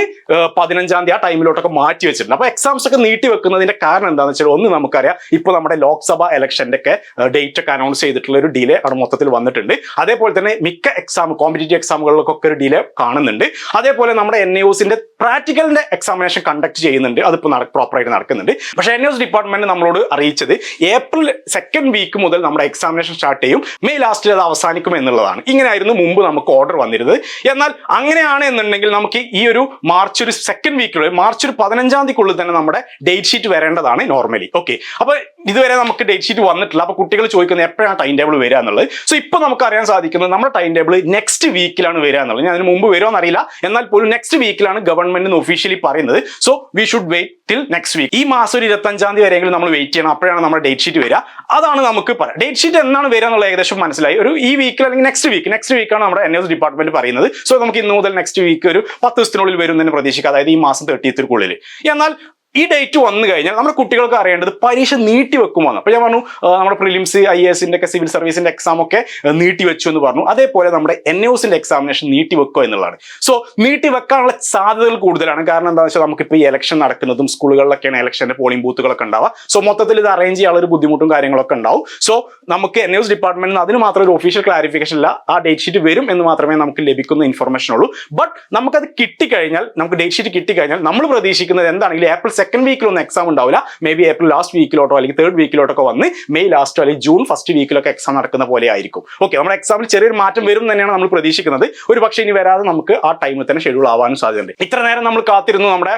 പതിനഞ്ചാം തീയതി ആ ടൈമിലോട്ടൊക്കെ മാറ്റി വെച്ചിട്ടുണ്ട്. അപ്പോൾ എക്സാംസ് ഒക്കെ നീട്ടി വെക്കുന്നതിന്റെ കാരണം എന്താണെന്ന് വെച്ചാൽ ഒന്ന് നമുക്കറിയാം. ഇപ്പോൾ നമ്മുടെ ലോക്സഭ ഇലക്ഷന്റെ ഒക്കെ ഡേറ്റ് ഒക്കെ അനൗൺസ് ചെയ്തിട്ടുള്ള ഒരു ഡിലേ അവിടെ മൊത്തത്തിൽ വന്നിട്ടുണ്ട്. അതേപോലെ തന്നെ മിക്ക എക്സാം കോമ്പറ്റേറ്റീവ് എക്സാമുകളിലൊക്കെ ഒരു ഡിലേ കാണുന്നുണ്ട്. അതേപോലെ നമ്മുടെ എൻ എസിന്റെ പ്രാക്ടിക്കലിന്റെ എക്സാമിനേഷൻ കണ്ടക്ട് ചെയ്യുന്നുണ്ട്. അതിപ്പോൾ പ്രോപ്പറായിട്ട് നടക്കുന്നുണ്ട്. പക്ഷേ എൻ എസ് ഡിപ്പാർട്ട്മെന്റ് നമ്മളോട് അറിയിച്ചത് ഏപ്രിൽ സെക്കൻഡ് വീക്ക് മുതൽ നമ്മുടെ എക്സാമിനേഷൻ സ്റ്റാർട്ട് ചെയ്യും. മെയ് ലാസ്റ്റിൽ അത് അവസാനിക്കും എന്നുള്ളതാണ്. ഇങ്ങനെയായിരുന്നു മുമ്പ് നമുക്ക് ഓർഡർ വന്നിരുന്നത്. എന്നാൽ അങ്ങനെയാണ് എന്നുണ്ടെങ്കിൽ നമുക്ക് ഈ ഒരു മാർച്ച് ഒരു സെക്കൻഡ് വീക്കിൽ മാർച്ച് ഒരു പതിനഞ്ചാം തീയതിക്കുള്ളിൽ തന്നെ നമ്മുടെ ഡേറ്റ് ഷീറ്റ് വരേണ്ടതാണ് നോർമലി ഓക്കെ അപ്പോൾ ഇതുവരെ നമുക്ക് ഡേറ്റ് ഷീറ്റ് വന്നിട്ടില്ല. അപ്പോൾ കുട്ടികൾ ചോദിക്കുന്നത് എപ്പോഴാണ് ടൈം ടേബിൾ വരിക എന്നുള്ളത്. സോ ഇപ്പോൾ നമുക്ക് അറിയാൻ സാധിക്കുന്നത് നമ്മുടെ ടൈം ടേബിൾ നെക്സ്റ്റ് വീക്കിലാണ് വരിക എന്നുള്ളത്. ഞാൻ അതിന് മുമ്പ് വരുമോ എന്നറിയില്ല. എന്നാൽ പോലും നെക്സ്റ്റ് വീക്കിലാണ് ഗവൺമെന്റ് ഒഫീഷ്യലി പറയുന്നത്. So we should wait till next week ഈ മാസം ഒരു ഇരുപത്തഞ്ചാം തീയതി വരെയെങ്കിലും നമ്മൾ വെയിറ്റ് ചെയ്യണം. അപ്പോഴാണ് നമ്മുടെ ഡേറ്റ് ഷീറ്റ് വരിക. അതാണ് നമുക്ക് പറയാം. ഡേറ്റ് ഷീറ്റ് എന്നാണ് വരിക എന്നുള്ള ഏകദേശം മനസ്സിലായി. ഒരു ഈ വീക്കിൽ അല്ലെങ്കിൽ നെക്സ്റ്റ് വീക്ക് നെക്സ്റ്റ് വീക്കാണ് നമ്മുടെ എൻ എസ് ഡിപ്പാർട്ട്മെന്റ് പറയുന്നത്. സോ നമുക്ക് ഇന്ന് മുതൽ നെക്സ്റ്റ് വീക്ക് ഒരു പത്ത് ദിവസത്തിനുള്ളിൽ വരും തന്നെ പ്രതീക്ഷിക്കാം. അതായത് ഈ മാസം തേർട്ടിയത്തിനുള്ളിൽ എന്നാൽ ഈ ഡേറ്റ് വന്നു കഴിഞ്ഞാൽ നമ്മുടെ കുട്ടികൾക്ക് അറിയേണ്ടത് പരീക്ഷ നീട്ടി വെക്കുമെന്ന് അപ്പോൾ ഞാൻ പറഞ്ഞു നമ്മുടെ പ്രിലിംസ് ഐ എസിന്റെ ഒക്കെ സിവിൽ സർവീസിന്റെ എക്സാം ഒക്കെ നീട്ടി വെച്ചു എന്ന് പറഞ്ഞു. അതേപോലെ നമ്മുടെ എൻ എസിന്റെ എക്സാമിനേഷൻ നീട്ടി വെക്കുക എന്നുള്ളതാണ്. സോ നീട്ടി വെക്കാനുള്ള സാധ്യതകൾ കൂടുതലാണ്. കാരണം എന്താണെന്ന് വെച്ചാൽ നമുക്കിപ്പോൾ ഈ ഇലക്ഷൻ നടക്കുന്നതും സ്കൂളുകളിലൊക്കെയാണ് ഇലക്ഷന്റെ പോളിംഗ് ബൂത്തുകളൊക്കെ ഉണ്ടാവുക. സോ മൊത്തത്തിൽ ഇത് അറേഞ്ച് ചെയ്യാനുള്ള ഒരു ബുദ്ധിമുട്ടും കാര്യങ്ങളൊക്കെ ഉണ്ടാവും. സോ നമുക്ക് എൻ എസ് ഡിപ്പാർട്ട്മെന്റിന് അതിന് മാത്രം ഒരു ഒഫീഷ്യൽ ക്ലാരിഫിക്കേഷൻ ഇല്ല. ആ ഡേറ്റ് ഷീറ്റ് വരും എന്ന് മാത്രമേ നമുക്ക് ലഭിക്കുന്ന ഇൻഫർമേഷൻ ഉള്ളൂ. ബട്ട് നമുക്കത് കിട്ടിക്കഴിഞ്ഞാൽ നമുക്ക് ഡേറ്റ് ഷീറ്റ് കിട്ടിക്കഴിഞ്ഞാൽ നമ്മൾ പ്രതീക്ഷിക്കുന്നത് എന്താണെങ്കിലും ഏപ്രിൽ സെക്കൻഡ് വീക്കിലൊന്നും എക്സാം ഉണ്ടാവില്ല. മേ ബി ഏപ്രിൽ ലാസ്റ്റ് വീക്കിലോട്ടോ അല്ലെങ്കിൽ തേർഡ് വീക്കിലോട്ടൊക്കെ വന്ന് മെയ് ലാസ്റ്റോ അല്ലെങ്കിൽ ജൂൺ ഫസ്റ്റ് വീക്കിലൊക്കെ എക്സാം നടക്കുന്ന പോലെ ആയിരിക്കും. ഓക്കെ നമ്മുടെ എക്സാമിൽ ചെറിയൊരു മാറ്റം വരും തന്നെയാണ് നമ്മൾ പ്രതീക്ഷിക്കുന്നത്. ഒരു പക്ഷേ ഇനി വരാതെ നമുക്ക് ആ ടൈമിൽ തന്നെ ഷെഡ്യൂൾ ആവാനും സാധ്യതയുണ്ട്. ഇത്ര നേരം നമ്മൾ കാത്തിരുന്നു നമ്മുടെ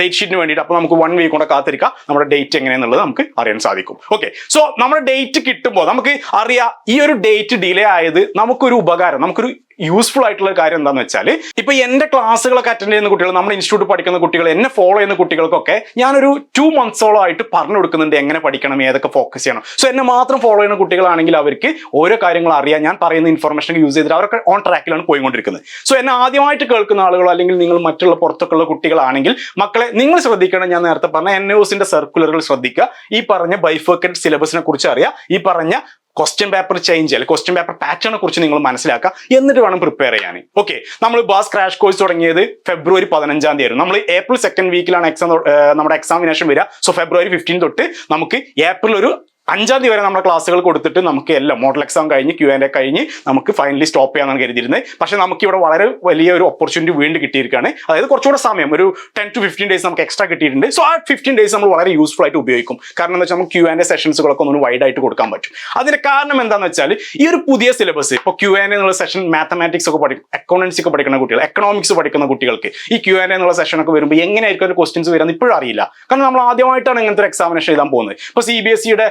ഡേറ്റ് ഷീറ്റിന് വേണ്ടിയിട്ട്. അപ്പോൾ നമുക്ക് വൺ വീക്ക് കൊണ്ട് കാത്തിരിക്കാം. നമ്മുടെ ഡേറ്റ് എങ്ങനെയാണെന്നുള്ളത് നമുക്ക് അറിയാൻ സാധിക്കും. ഓക്കെ സോ നമ്മുടെ ഡേറ്റ് കിട്ടുമ്പോൾ നമുക്ക് അറിയാം ഈ ഒരു ഡേറ്റ് ഡിലേ ആയത് നമുക്കൊരു ഉപകാരം നമുക്കൊരു യൂസ്ഫുൾ ആയിട്ടുള്ള കാര്യം എന്താണെന്ന് വെച്ചാൽ ഇപ്പൊ എന്റെ ക്ലാസ്സുകളൊക്കെ അറ്റൻഡ് ചെയ്യുന്ന കുട്ടികൾ നമ്മുടെ ഇൻസ്റ്റിറ്റ്യൂട്ട് പഠിക്കുന്ന കുട്ടികൾ എന്നെ ഫോളോ ചെയ്യുന്ന കുട്ടികൾക്കൊക്കെ ഞാനൊരു ടു മന്ത്സോളം ആയിട്ട് പറഞ്ഞു കൊടുക്കുന്നുണ്ട് എങ്ങനെ പഠിക്കണം ഏതൊക്കെ ഫോക്കസ് ചെയ്യണം. സോ എന്നെ മാത്രം ഫോളോ ചെയ്യുന്ന കുട്ടികളാണെങ്കിൽ അവർക്ക് ഓരോ കാര്യങ്ങൾ അറിയാം ഞാൻ പറയുന്ന ഇൻഫർമേഷൻ യൂസ് ചെയ്തിട്ട് അവരൊക്കെ ഓൺ ട്രാക്കിലാണ് പോയിക്കൊണ്ടിരിക്കുന്നത്. സോ എന്നെ ആദ്യമായിട്ട് കേൾക്കുന്ന ആളുകളോ അല്ലെങ്കിൽ നിങ്ങൾ മറ്റുള്ള പുറത്തൊക്കെ ഉള്ള കുട്ടികളാണെങ്കിൽ മക്കളെ നിങ്ങൾ ശ്രദ്ധിക്കണം. ഞാൻ നേരത്തെ പറഞ്ഞ എൻ ഒസിന്റെ സർക്കുലറുകൾ ശ്രദ്ധിക്കുക. ഈ പറഞ്ഞ ബൈഫോക്കറ്റ് സിലബസിനെ കുറിച്ച് അറിയാം ഈ പറഞ്ഞ ക്വസ്റ്റ്യൻ പേപ്പർ ചേഞ്ച് അല്ലെങ്കിൽ ക്വസ്റ്റ്യൻ പേപ്പർ പാറ്റേണിനെ കുറിച്ച് നിങ്ങൾ മനസ്സിലാക്കുക. എന്നിട്ട് വേണം പ്രിപ്പയർ ചെയ്യാൻ ഓക്കെ നമ്മൾ ബാസ് ക്രാഷ് കോഴ്സ് തുടങ്ങിയത് ഫെബ്രുവരി പതിനഞ്ചാം തീയതി ആയിരുന്നു. നമ്മൾ ഏപ്രിൽ സെക്കൻഡ് വീക്കിലാണ് എക്സാം നമ്മുടെ എക്സാമിനേഷൻ വരിക. സോ ഫെബ്രുവരി ഫിഫ്റ്റീൻ തൊട്ട് നമുക്ക് ഏപ്രിൽ ഒരു അഞ്ചാം തീയതി വരെ നമ്മുടെ ക്ലാസ്സുകൾ കൊടുത്തിട്ട് നമുക്ക് എല്ലാം മോഡൽ എക്സാം കഴിഞ്ഞ് ക്യു ആൻഡ് കഴിഞ്ഞ് നമുക്ക് ഫൈനലി സ്റ്റോപ്പ് ചെയ്യാനാണ് കരുതിയിരുന്നത്. പക്ഷെ നമുക്ക് ഇവിടെ വളരെ വലിയ ഒരു ഓപ്പർച്യൂണിറ്റി വീണ്ടും കിട്ടിയിരിക്കുകയാണ്. അതായത് കുറച്ചുകൂടെ സമയം ഒരു ടെൻ ടു ഫിഫ്റ്റീൻ ഡേയ്സ് നമുക്ക് എക്സ്ട്രാ കിട്ടിയിട്ടുണ്ട്. സോ ആ ഫിഫ്റ്റീൻ ഡേയ്സ് നമ്മൾ വളരെ യൂസ്ഫുൾ ആയിട്ട് ഉപയോഗിക്കും. കാരണം എന്താ വെച്ചാൽ നമുക്ക് ക്യു ആൻഡ് സെഷൻസുകളൊക്കെ ഒന്ന് വൈഡ് ആയിട്ട് കൊടുക്കാൻ പറ്റും. അതിന്റെ കാരണം എന്താണെന്ന് വെച്ചാൽ ഈ ഒരു പുതിയ സിലബസ് ഇപ്പോൾ ക്യു ആൻഡ് എന്നുള്ള സെഷൻ മാത്തമാറ്റിക്സ് ഒക്കെ പഠിക്കും അക്കൗണ്ടൻസി ഒക്കെ പഠിക്കുന്ന കുട്ടികൾ എക്കണോമിക്സ് പഠിക്കുന്ന കുട്ടികൾക്ക് ഈ ക്യു ആൻഡ് എന്നുള്ള സെഷൻ ഒക്കെ വരുമ്പോൾ എങ്ങനെയായിരിക്കും ഒരു ക്വസ്റ്റ്യൻസ് വരുന്നത് ഇപ്പോഴും അറിയില്ല. കാരണം നമ്മൾ ആദ്യമായിട്ടാണ് ഇങ്ങനത്തെ ഒരു എക്സാമിനേഷൻ എഴുതാൻ പോകുന്നത്. ഇപ്പോൾ സി ബി എസ് സിയുടെ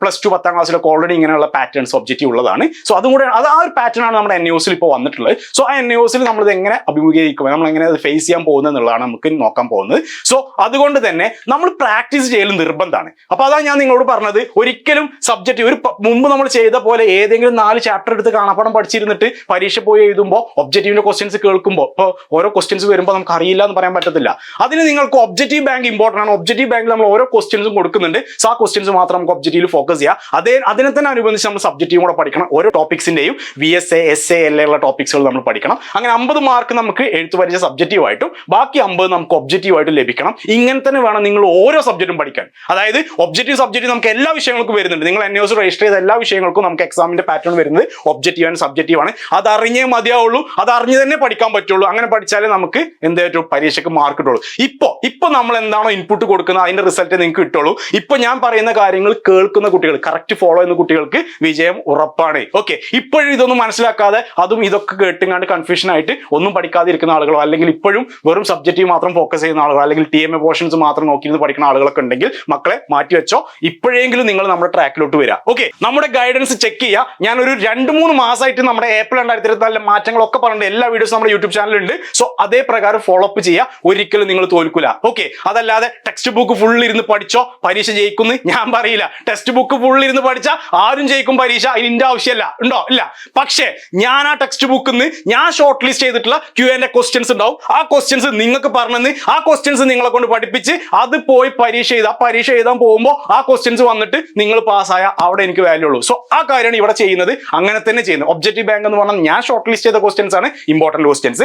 പ്ലസ് ടു പത്താം ക്ലാസ്സിലൊക്കെ ഓൾറെഡി ഇങ്ങനെയുള്ള പാറ്റേൺസ് ഒബ്ജക്റ്റീവ് ഉള്ളതാണ്. സോ അതും കൂടെ അത് ആ ഒരു പാറ്റേൺ ആണ് നമ്മുടെ എൻ യുസിൽ ഇപ്പോൾ വന്നിട്ടുള്ളത്. സോ ആ എൻ യുസിൽ നമ്മൾ ഇത് എങ്ങനെ അഭിമുഖീകരിക്കും? നമ്മൾ എങ്ങനെ അത് ഫേസ് ചെയ്യാൻ പോകുന്നത് എന്നുള്ളതാണ് നമുക്ക് നോക്കാൻ പോകുന്നത്. സോ അതുകൊണ്ട് തന്നെ നമ്മൾ പ്രാക്ടീസ് ചെയ്യൽ നിർബന്ധമാണ്. അപ്പോൾ അതാണ് ഞാൻ നിങ്ങളോട് പറഞ്ഞത്. ഒരിക്കലും സബ്ജക്റ്റ് ഒരു മുമ്പ് നമ്മൾ ചെയ്ത പോലെ ഏതെങ്കിലും നാല് ചാപ്റ്റർ എടുത്ത് കാണാപ്പാടം പഠിച്ചിരുന്നിട്ട് പരീക്ഷ പോയി എഴുതുമ്പോൾ ഒബ്ജക്റ്റീവിന്റെ ക്വസ്റ്റ്യൻസ് കേൾക്കുമ്പോൾ ഇപ്പോൾ ഓരോ ക്വസ്റ്റ്യൻസ് വരുമ്പോൾ നമുക്ക് അറിയില്ല എന്ന് പറയാൻ പറ്റത്തില്ല. അതിന് നിങ്ങൾക്ക് ഒബ്ജക്റ്റീവ് ബാങ്ക് ഇമ്പോർട്ടന്റ് ആണ്. ഒബ്ജക്റ്റീവ് ബാങ്കിൽ നമ്മൾ ഓരോ ക്വസ്റ്റ്യൻസും കൊടുക്കുന്നുണ്ട്. സോ ആ ക്വസ്റ്റ്യൻസ് മാത്രം നമുക്ക് ഒബ്ജക്റ്റീവിൽ ഫോക്കസ് ചെയ്യുക. അതേ അതിനെ തന്നെ അനുബന്ധിച്ച് നമ്മൾ സബ്ജക്റ്റീവും കൂടെ പഠിക്കണം. ഓരോ ടോപ്പിക്സിന്റെയും V S A S A L ഉള്ള ടോപ്പിക്സുകൾ നമ്മൾ പഠിക്കണം. അങ്ങനെ അമ്പത് മാർക്ക് നമുക്ക് എഴുത്തു പരിചയ സബ്ജക്റ്റീവായിട്ടും ബാക്കി അമ്പത് നമുക്ക് ഒബ്ജക്റ്റീവായിട്ടും ലഭിക്കണം. ഇങ്ങനെ തന്നെ വേണം നിങ്ങൾ ഓരോ സബ്ജക്റ്റും പഠിക്കാൻ. അതായത് ഒബ്ജക്റ്റീവ് സബ്ജക്റ്റ് നമുക്ക് എല്ലാ വിഷയങ്ങൾക്കും വരുന്നുണ്ട്. നിങ്ങൾ എൻ എസ് രജിസ്റ്റർ ചെയ്ത എല്ലാ വിഷയങ്ങൾക്കും നമുക്ക് എക്സാമിന്റെ പാറ്റേൺ വരുന്നത് ഒബ്ജക്റ്റീവ് ആൻഡ് സബ്ജക്റ്റീവ് ആണ്. അത് അറിഞ്ഞേ മതിയാവുള്ളൂ. അത് അറിഞ്ഞ് തന്നെ പഠിക്കാൻ പറ്റുള്ളൂ. അങ്ങനെ പഠിച്ചാലേ നമുക്ക് എന്തായിട്ടും പരീക്ഷയ്ക്ക് മാർക്ക് കിട്ടുള്ളൂ. ഇപ്പോൾ ഇപ്പൊ നമ്മൾ എന്താണോ ഇൻപുട്ട് കൊടുക്കുന്നത് അതിന്റെ റിസൾട്ട് നിങ്ങൾക്ക് കിട്ടുള്ളൂ. ഇപ്പൊ ഞാൻ പറയുന്ന കാര്യങ്ങൾ കേൾക്കുന്ന കുട്ടികൾ കറക്റ്റ് ഫോളോ ചെയ്യുന്ന കുട്ടികൾക്ക് വിജയം ഉറപ്പാണ്. ഓക്കെ ഇപ്പോഴും ഇതൊന്നും മനസ്സിലാക്കാതെ അതും ഇതൊക്കെ കേട്ടുങ്ങാണ്ട് കൺഫ്യൂഷൻ ആയിട്ട് ഒന്നും പഠിക്കാതെ ഇരിക്കുന്ന ആളുകളോ അല്ലെങ്കിൽ ഇപ്പോഴും വെറും സബ്ജക്റ്റീവ് മാത്രം ഫോക്കസ് ചെയ്യുന്ന ആളുകളോ അല്ലെങ്കിൽ ടി എം എ പോർഷൻസ് മാത്രം നോക്കിയിരുന്ന് പഠിക്കുന്ന ആളുകളൊക്കെ ഉണ്ടെങ്കിൽ മക്കളെ മാറ്റി വെച്ചോ. ഇപ്പോഴെങ്കിലും നിങ്ങൾ നമ്മുടെ ട്രാക്കിലോട്ട് വരിക ഓക്കെ നമ്മുടെ ഗൈഡൻസ് ചെക്ക് ചെയ്യുക ഞാൻ ഒരു രണ്ട് മൂന്ന് മാസമായിട്ട് നമ്മുടെ ഏപ്രിൽ രണ്ടായിരത്തി ഇരുപത്തിനാലിലെ മാറ്റങ്ങളൊക്കെ പറഞ്ഞിട്ട് എല്ലാ വീഡിയോസും നമ്മുടെ യൂട്യൂബ് ചാനലുണ്ട് സോ അതേ പ്രകാരം ഫോളോ അപ്പ് ചെയ്യുക ഒരിക്കലും നിങ്ങൾ തോൽക്കില്ല ഓക്കെ അതല്ലാതെ ടെക്സ്റ്റ് ബുക്ക് ഫുൾ ഇരുന്ന് പഠിച്ചോ. പരീക്ഷ ജയിക്കുന്നു ഞാൻ പറയില്ല. ടെക്സ്റ്റ് ബുക്ക് ഫുൾ ഇരുന്ന് പഠിച്ച ആരും ജയിക്കും പരീക്ഷ. അതിന് ഇന്റെ ആവശ്യമല്ല ഉണ്ടോ? ഇല്ല. പക്ഷേ ഞാൻ ആ ടെക്സ്റ്റ് ബുക്കിൽ നിന്ന് ഞാൻ ഷോർട്ട് ലിസ്റ്റ് ചെയ്തിട്ടുള്ള ക്യു എന്റെ ക്വസ്റ്റ്യൻസ് ഉണ്ടാവും. ആ ക്വസ്റ്റ്യൻസ് നിങ്ങൾക്ക് പറഞ്ഞെന്ന് ആ ക്വസ്റ്റ്യൻസ് നിങ്ങളെ കൊണ്ട് പഠിപ്പിച്ച് അത് പോയി പരീക്ഷ ചെയ്ത് ആ പരീക്ഷ എഴുതാൻ പോകുമ്പോൾ ആ ക്വസ്റ്റ്യൻസ് വന്നിട്ട് നിങ്ങൾ പാസ്സായ അവിടെ എനിക്ക് വാല്യൂ ഉള്ളൂ. സോ ആ കാര്യമാണ് ഇവിടെ ചെയ്യുന്നത്. അങ്ങനെ തന്നെ ചെയ്യുന്നത്. ഒബ്ജക്റ്റീവ് ബാങ്ക് എന്ന് പറഞ്ഞാൽ ഞാൻ ഷോർട്ട് ലിസ്റ്റ് ചെയ്ത ക്വസ്റ്റ്യൻസ് ആണ്. ഇമ്പോർട്ടന്റ് ക്വസ്റ്റ്യൻസ്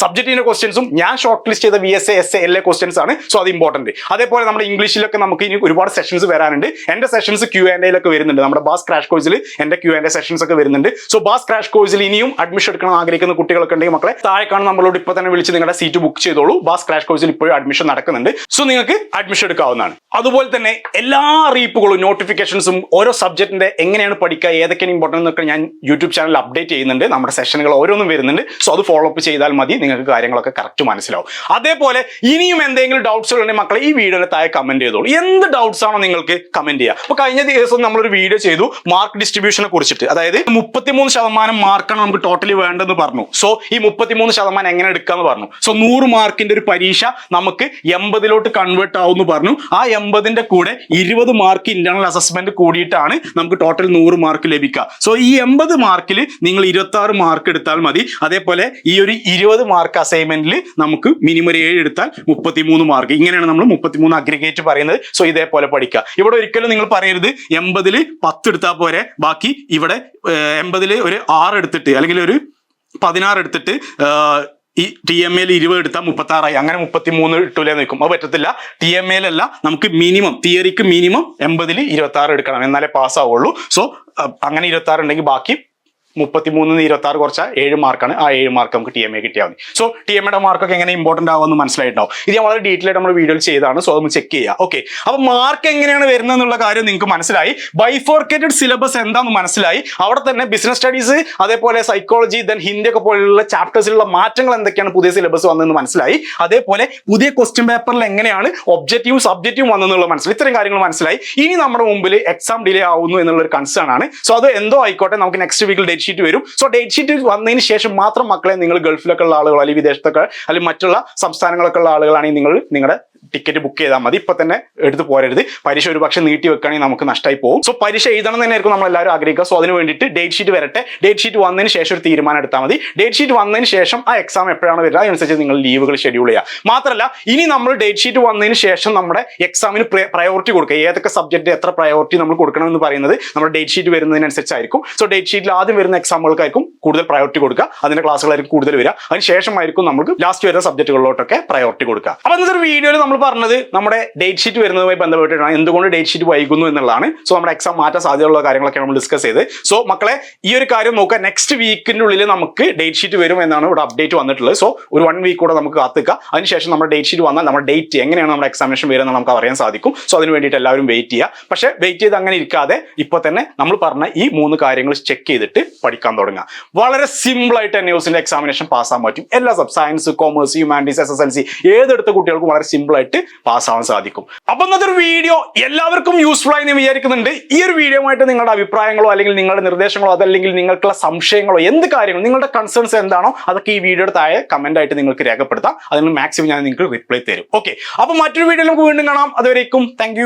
സബ്ജക്റ്റിന്റെ ക്വസ്റ്റ്യൻസും ഞാൻ ഷോർട്ട് ലിസ്റ്റ് ചെയ്ത V S A S A എല്ലാ ക്വസ്റ്റ്യൻസ് ആണ്. സോ അത് ഇമ്പോർട്ടന്റ് അതേപോലെ നമ്മുടെ ഇംഗ്ലീഷിലൊക്കെ നമുക്ക് ഇനി ഒരുപാട് സെഷൻസ് വരാനുണ്ട്. എന്റെ സെഷൻസ് ക്യൂ ആൻഡ് എയിലൊക്കെ വരുന്നുണ്ട്. നമ്മുടെ ബാസ് ക്രാഷ് കോഴ്സിൽ എന്റെ ക്യൂ ആൻഡ് സെഷൻസ് ഒക്കെ വരുന്നുണ്ട്. സോ ബാസ് ക്രാഷ് കോഴ്സിൽ ഇനിയും അഡ്മിഷൻ എടുക്കണം ആഗ്രഹിക്കുന്ന കുട്ടികളൊക്കെ ഉണ്ടെങ്കിൽ മക്കളെ താഴെ കാണുന്ന നമ്മളോട് ഇപ്പോൾ തന്നെ വിളിച്ച് നിങ്ങളുടെ സീറ്റ് ബുക്ക് ചെയ്തോളൂ. ബാസ് ക്രാഷ് കോഴ്സിൽ ഇപ്പോഴും അഡ്മിഷൻ നടക്കുന്നുണ്ട്. സോ നിങ്ങൾക്ക് അഡ്മിഷൻ എടുക്കാവുന്നതാണ്. അതുപോലെ തന്നെ എല്ലാ അറിയിപ്പുകളും നോട്ടിഫിക്കേഷൻസും ഓരോ സബ്ജക്റ്റിന്റെ എങ്ങനെയാണ് പഠിക്കുക ഏതൊക്കെയാണ് ഇമ്പോർട്ടന്റ് എന്നൊക്കെ ഞാൻ യൂട്യൂബ് ചാനൽ അപ്ഡേറ്റ് ചെയ്യുന്നുണ്ട്. നമ്മുടെ സെഷനുകൾ ഓരോന്നും വരുന്നുണ്ട്. സോ അത് ഫോളോ അപ്പ് ചെയ്താൽ മതി. നിങ്ങൾക്ക് കാര്യങ്ങളൊക്കെ കറക്റ്റ് മനസ്സിലാവും. അതേപോലെ ഇനിയും എന്തെങ്കിലും ഡൗട്ട്സ് ഉണ്ടെങ്കിൽ മക്കളെ ഈ വീഡിയോയുടെ താഴെ കമന്റ് ചെയ്തോളൂ. എന്ത് ഡൗട്ട്സ് ആണോ നിങ്ങൾക്ക് കമന്റ് ചെയ്യുക അപ്പൊ കഴിഞ്ഞ ദിവസം നമ്മളൊരു വീഡിയോ ചെയ്തു മാർക്ക് ഡിസ്ട്രിബ്യൂഷനെ കുറിച്ചിട്ട്. അതായത് മുപ്പത്തിമൂന്ന് ശതമാനം മാർക്കാണ് നമുക്ക് ടോട്ടലി വേണ്ടെന്ന് പറഞ്ഞു. സോ ഈ മുപ്പത്തിമൂന്ന് ശതമാനം എങ്ങനെ എടുക്കാന്ന് പറഞ്ഞു. സോ നൂറ് മാർക്കിന്റെ ഒരു പരീക്ഷ നമുക്ക് എൺപതിലോട്ട് കൺവേർട്ട് ആവുമെന്ന് പറഞ്ഞു. ആ എൺപതിന്റെ കൂടെ ഇരുപത് മാർക്ക് ഇന്റേണൽ അസസ്മെന്റ് കൂടിയിട്ടാണ് നമുക്ക് ടോട്ടൽ നൂറ് മാർക്ക് ലഭിക്കുക. സോ ഈ എൺപത് മാർക്കിൽ നിങ്ങൾ ഇരുപത്തി മാർക്ക് എടുത്താൽ മതി. അതേപോലെ ഈ ഒരു ഇരുപത് മാർക്ക് അസൈൻമെന്റിൽ നമുക്ക് മിനിമം ഏഴ് എടുത്താൽ മുപ്പത്തിമൂന്ന് മാർക്ക് ഇങ്ങനെയാണ് നമ്മൾ മുപ്പത്തിമൂന്ന് അഗ്രിഗേറ്റ് പറയുന്നത്. സോ ഇതേപോലെ പഠിക്കുക ഇവിടെ ഒരിക്കലും നിങ്ങൾ പറയരുത്. എൺപതിൽ പത്ത് എടുത്താൽ പോരെ. ബാക്കി ഇവിടെ എൺപതിൽ ഒരു ആറ് എടുത്തിട്ട് അല്ലെങ്കിൽ ഒരു പതിനാറ് എടുത്തിട്ട് ഈ ടി എം എയിൽ ഇരുപത് എടുത്താൽ മുപ്പത്തി ആറായി അങ്ങനെ മുപ്പത്തി മൂന്ന് ഇട്ടൂലേ നിൽക്കും. അത് പറ്റത്തില്ല. ടി എം എയിലല്ല നമുക്ക് മിനിമം തിയറിക്ക് മിനിമം എൺപതിൽ ഇരുപത്തി ആറ് എടുക്കണം. എന്നാലേ പാസ് ആവുള്ളൂ. സോ അങ്ങനെ ഇരുപത്തി ആറ് ഉണ്ടെങ്കിൽ ബാക്കി മുപ്പത്തി മൂന്ന് ഇരുപത്തി ആറ് കുറച്ച ഏഴ് മാർക്കാണ്. ആ ഏഴ് മാർക്ക് നമുക്ക് ടി എം എ കിട്ടിയാൽ മതി. സോ ടി എം എയുടെ മാർക്കൊക്കെ എങ്ങനെ ഇമ്പോർട്ടന്റ് ആവുമെന്ന് മനസ്സിലായിട്ടുണ്ടാവും. ഇത് ഞാൻ വളരെ ഡീറ്റെയിൽ ആയിട്ട് നമ്മൾ വീഡിയോയിൽ ചെയ്താണ് സോ അതൊന്ന് ചെക്ക് ചെയ്യുക ഓക്കെ അപ്പൊ മാർക്ക് എങ്ങനെയാണ് വരുന്നത് എന്നുള്ള കാര്യം നിങ്ങൾക്ക് മനസ്സിലായി. ബൈഫോർക്കേറ്റഡ് സിലബസ് എന്താണെന്ന് മനസ്സിലായി. അവിടെ തന്നെ ബിസിനസ് സ്റ്റഡീസ് അതേപോലെ സൈക്കോളജി ദെൻ ഹിന്ദി ഒക്കെ പോലുള്ള ചാപ്റ്റേഴ്സിലുള്ള മാറ്റങ്ങൾ എന്തൊക്കെയാണ് പുതിയ സിലബസ് വന്നതെന്ന് മനസ്സിലായി. അതേപോലെ പുതിയ ക്വസ്റ്റ്യൻ പേപ്പറിൽ എങ്ങനെയാണ് ഒബ്ജക്റ്റീവ് സബ്ജക്റ്റീവ് വന്നെന്നുള്ള മനസ്സിലായി. ഇത്തരം കാര്യങ്ങൾ മനസ്സിലായി. ഇനി നമ്മുടെ മുമ്പിൽ എക്സാം ഡിലേ ആവുന്നു എന്നുള്ള ഒരു കൺസേൺ ആണ്. സോ അത് എന്തോ ആയിക്കോട്ടെ. നമുക്ക് നെക്സ്റ്റ് വീക്കിൽ ഡേറ്റ് ഷീറ്റ് വരും. സോ ഡേറ്റ് ഷീറ്റ് വന്നതിന് ശേഷം മാത്രം മക്കളെ നിങ്ങൾ ഗൾഫിലൊക്കെ ഉള്ള ആളുകൾ അല്ലെങ്കിൽ വിദേശത്തൊക്കെ അല്ലെങ്കിൽ മറ്റുള്ള സംസ്ഥാനങ്ങളൊക്കെ ഉള്ള ആളുകളാണെങ്കിൽ നിങ്ങൾ നിങ്ങളുടെ ടിക്കറ്റ് ബുക്ക് ചെയ്താൽ മതി. ഇപ്പൊ തന്നെ എടുത്ത് പോരരുത്. പരീക്ഷ ഒരു പക്ഷേ നീട്ടി വെക്കുകയാണെങ്കിൽ നമുക്ക് നഷ്ടമായി പോകും. സോ പരീക്ഷ എഴുതണം തന്നെ തന്നെയായിരിക്കും നമ്മൾ എല്ലാവരും ആഗ്രഹിക്കുക. സോ അതിന് വേണ്ടിയിട്ട് ഡേറ്റ് ഷീറ്റ് വരട്ടെ. ഡേറ്റ് ഷീറ്റ് വന്നതിന് ശേഷം ഒരു തീരുമാനം എടുത്താൽ മതി. ഡേറ്റ് ഷീറ്റ് വന്നതിന് ശേഷം ആ എക്സാം എപ്പോഴാണ് വരിക? അതനുസരിച്ച് നിങ്ങൾ ലീവുകൾ ഷെഡ്യൂൾ ചെയ്യുക. മാത്രമല്ല ഇനി നമ്മൾ ഡേറ്റ് ഷീറ്റ് വന്നതിന് ശേഷം നമ്മുടെ എക്സാമിന് പ്രയോറിറ്റി കൊടുക്കുക. ഏതൊക്കെ സബ്ജക്റ്റ് എത്ര പ്രയോറിറ്റി നമ്മൾ കൊടുക്കണം എന്ന് പറയുന്നത് നമ്മുടെ ഡേറ്റ് ഷീറ്റ് വരുന്നതിനനുസരിച്ചായിരിക്കും. സോ ഡേറ്റ് ഷീറ്റിൽ ആദ്യം വരുന്ന എക്സാമുകൾക്കായിരിക്കും കൂടുതൽ പ്രയോറിറ്റി കൊടുക്കുക. അതിന്റെ ക്ലാസ്സുകളായിരിക്കും കൂടുതൽ വരിക. അതിനുശേഷമായിരിക്കും നമുക്ക് ലാസ്റ്റ് വരുന്ന സബ്ജക്റ്റുകളിലോട്ടൊക്കെ പ്രയോറിറ്റി കൊടുക്കുക. അപ്പൊ ഇന്നത്തെ വീഡിയോയിൽ നമ്മൾ പറഞ്ഞത് നമ്മുടെ ഡേറ്റ് ഷീറ്റ് വരുന്നതുമായി ബന്ധപ്പെട്ടിട്ടാണ്. എന്തുകൊണ്ട് ഡേറ്റ് ഷീറ്റ് വൈകുന്നു എന്നുള്ളതാണ്. സോ നമ്മുടെ എക്സാം മാറ്റാൻ സാധ്യതയുള്ള കാര്യങ്ങളൊക്കെ നമ്മൾ ഡിസ്കസ് ചെയ്ത് സോ മക്കളെ ഈ ഒരു കാര്യം നോക്കുക. നെക്സ്റ്റ് വീക്കിന്റെ ഉള്ളിൽ നമുക്ക് ഡേറ്റ് ഷീറ്റ് വരും എന്നാണ് ഇവിടെ അപ്ഡേറ്റ് വന്നിട്ടുള്ളത്. സോ ഒരു വൺ വീക്ക് കൂടെ നമുക്ക് കാത്തുക അതിനുശേഷം നമ്മുടെ ഡേറ്റ് ഷീറ്റ് വന്നാൽ നമ്മുടെ ഡേറ്റ് എങ്ങനെയാണ് നമ്മുടെ എക്സാമിനേഷൻ വരുന്നത് നമുക്ക് അറിയാൻ സാധിക്കും. സോ അതിന് വേണ്ടിയിട്ട് എല്ലാവരും വെയിറ്റ് ചെയ്യുക. പക്ഷേ വെയിറ്റ് ചെയ്ത് അങ്ങനെ ഇരിക്കാതെ ഇപ്പോൾ തന്നെ നമ്മൾ പറഞ്ഞ ഈ മൂന്ന് കാര്യങ്ങൾ ചെക്ക് ചെയ്തിട്ട് പഠിക്കാൻ തുടങ്ങുക. വളരെ സിമ്പിൾ ആയിട്ട് തന്നെ ന്യൂസിന്റെ എക്സാമിനേഷൻ പാസ്സാൻ പറ്റും. എല്ലാ sub science commerce humanities S S L C ഏതെടുത്ത കുട്ടികൾക്കും വളരെ സിമ്പിൾ ആയിട്ട് പാസ്സാവാൻ സാധിക്കും. അപ്പൊ ഇന്നത്തെ ഒരു വീഡിയോ എല്ലാവർക്കും യൂസ്ഫുൾ ആയി എന്ന് വിചാരിക്കുന്നുണ്ട്. ഈ ഒരു വീഡിയോ ആയിട്ട് നിങ്ങളുടെ അഭിപ്രായങ്ങളോ അല്ലെങ്കിൽ നിങ്ങളുടെ നിർദ്ദേശങ്ങളോ അതല്ലെങ്കിൽ നിങ്ങൾക്കുള്ള സംശയങ്ങളോ എന്ത് കാര്യങ്ങളും നിങ്ങളുടെ കൺസേൺസ് എന്താണോ അതൊക്കെ ഈ വീഡിയോയുടെ താഴെ കമന്റ് ആയിട്ട് നിങ്ങൾക്ക് രേഖപ്പെടുത്താം. അതിന് മാക്സിമം ഞാൻ നിങ്ങൾക്ക് റിപ്ലൈ തരും. ഓക്കെ അപ്പൊ മറ്റൊരു വീഡിയോ നമുക്ക് വീണ്ടും കാണാം. അതുവരേക്കും താങ്ക്